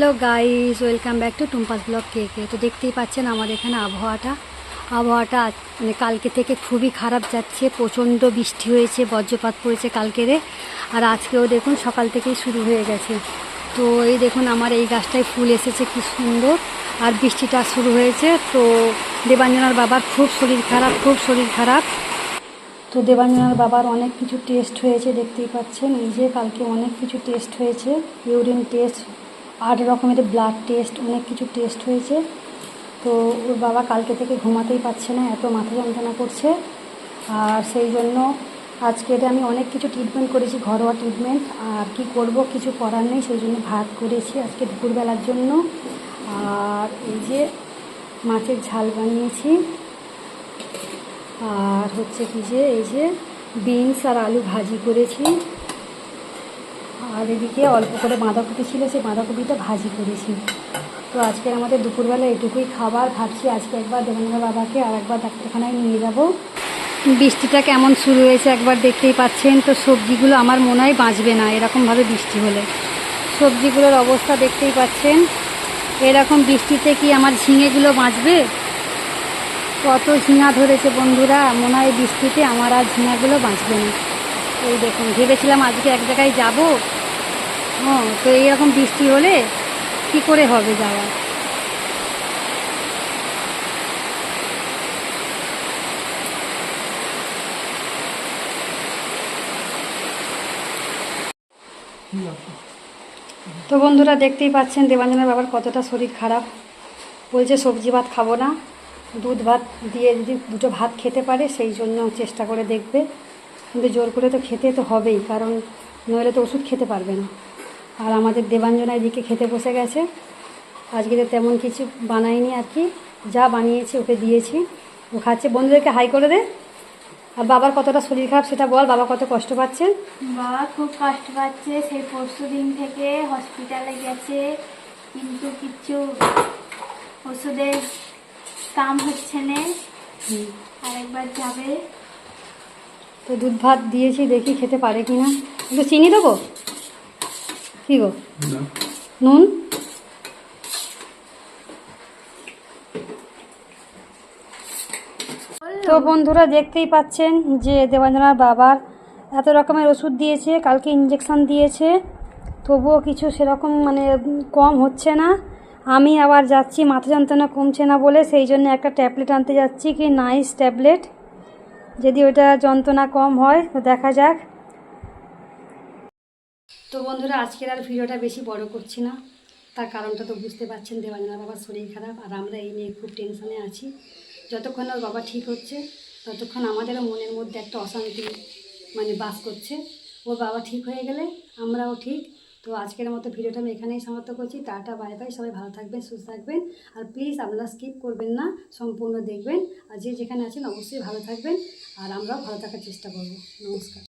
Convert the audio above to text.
Hello guys, welcome back to Tumpa's vlog কে কে। তো দেখতেই পাচ্ছেন আমার এখানে আবহাওয়াটা। আবহাওয়াটা মানে কালকে থেকে খুবই খারাপ যাচ্ছে, প্রচণ্ড বৃষ্টি হয়েছে, বজ্রপাত পড়েছে কালকেরে আর আজকেও দেখুন সকাল থেকেই শুরু হয়ে গেছে। তো এই দেখুন আমার এই গাছটায় ফুল এসেছে, কি সুন্দর। আর বৃষ্টিটা শুরু হয়েছে, তো দেবাঞ্জনার বাবার খুব শরীর খারাপ, খুব শরীর খারাপ। তো দেবাঞ্জনার বাবার অনেক কিছু টেস্ট হয়েছে, দেখতেই পাচ্ছেন। এই যে কালকে অনেক কিছু টেস্ট হয়েছে ইউরিন টেস্ট আট রকমের ব্লাড টেস্ট অনেক কিছু টেস্ট হয়েছে। তো ওর বাবা কালকে থেকে ঘুমাতেই পারছে না, এত মাথা যন্ত্রণা করছে। আর সেই জন্য আজকে এটা আমি অনেক কিছু ট্রিটমেন্ট করেছি, ঘরোয়া ট্রিটমেন্ট আর কি করব কিছু করার নেই, সেই জন্য ভাত করেছি আজকে দুপুরবেলার জন্য। আর এই যে মাছের ঝাল বানিয়েছি। আর হচ্ছে কি যে, এই যে বিনস আর আলু ভাজি করেছি। আর এদিকে অল্প করে বাঁধাকপি ছিল, সেই বাঁধাকপিটা ভাজি করেছি। তো আজকে আমাদের দুপুরবেলা এটুকুই খাবার, ভাবছি আজকে একবার দেবেন্দ্র বাবাকে আর একবার ডাক্তারখানায় নিয়ে যাব। বৃষ্টিটা কেমন শুরু হয়েছে একবার দেখতেই পাচ্ছেন, তো সবজিগুলো আমার মনে হয় বাঁচবে না এরকমভাবে বৃষ্টি হলে। সবজিগুলোর অবস্থা দেখতেই পাচ্ছেন, এরকম বৃষ্টিতে কি আমার ঝিঙেগুলো বাঁচবে? কত ঝিঙা ধরেছে বন্ধুরা, মনে হয় বৃষ্টিতে আমার আর ঝিঙাগুলো বাঁচবে না। এই দেখুন, ভেবেছিলাম আজকে এক জায়গায় যাব হ্যাঁ তো এইরকম বৃষ্টি হলে কি করে হবে যাওয়া তো বন্ধুরা দেখতেই পাচ্ছেন দেবাঞ্জনের বাবার কতটা শরীর খারাপ। বলছে, সবজি ভাত খাব না, দুধ ভাত দিয়ে যদি দুটো ভাত খেতে পারে, সেই জন্য চেষ্টা করে দেখবে। কিন্তু জোর করে তো খেতে তো হবেই, কারণ নইলে তো ওষুধ খেতে পারবে না। আর আমাদের দেবাঞ্জনা এদিকে খেতে বসে গেছে। আজকে তো তেমন কিছু বানাইনি আর কি। যা বানিয়েছি ওকে দিয়েছি। ও খাচ্ছে। বন্ধুদেরকে হাই করে দে। আর বাবার কতটা শরীর খারাপ সেটা বল। বাবা কত কষ্ট পাচ্ছে? বাবা খুব কষ্ট পাচ্ছে। সেই পরশু দিন থেকে হসপিটালে গেছে। কিন্তু কিছু ওষুধের কাম হচ্ছে না। আরেকবার যাবে। তো দুধ ভাত দিয়েছি দেখি খেতে পারে কি না একটু চিনি দেবো? কী গো? নুন? তো বন্ধুরা দেখতেই পাচ্ছেন যে দেবাঞ্জনার বাবার এত রকমের ওষুধ দিয়েছে কালকে ইঞ্জেকশন দিয়েছে। তবুও কিছু সেরকম মানে কম হচ্ছে না। আমি আবার যাচ্ছি মাথা যন্ত্রণা কমছে না বলে সেই জন্য একটা ট্যাবলেট আনতে যাচ্ছি কি নাইস ট্যাবলেট। যদি ওটা যন্ত্রণা কম হয় তো দেখা যাক। তো বন্ধুরা, আজকের আর ভিডিওটা বেশি বড় করছি না। তার কারণটা তো বুঝতে পারছেন, দেবাঞ্জনা বাবার শরীর খারাপ আর আমরা এই নিয়ে খুব টেনশনে আছি। যতক্ষণ ওর বাবা ঠিক হচ্ছে, ততক্ষণ আমাদেরও মনের মধ্যে একটা অশান্তি মানে বাস করছে। ওর বাবা ঠিক হয়ে গেলে আমরাও ঠিক। তো আজকের মতো ভিডিওটা আমি এখানেই সমাপ্ত করছি। Tata, bye bye. সবাই ভালো থাকবেন, সুস্থ থাকবেন। আর প্লিজ আপনারা স্কিপ করবেন না, সম্পূর্ণ দেখবেন। আর যে যেখানে আছেন, অবশ্যই ভালো থাকবেন। আর আমরাও ভালো থাকার চেষ্টা করব। নমস্কার।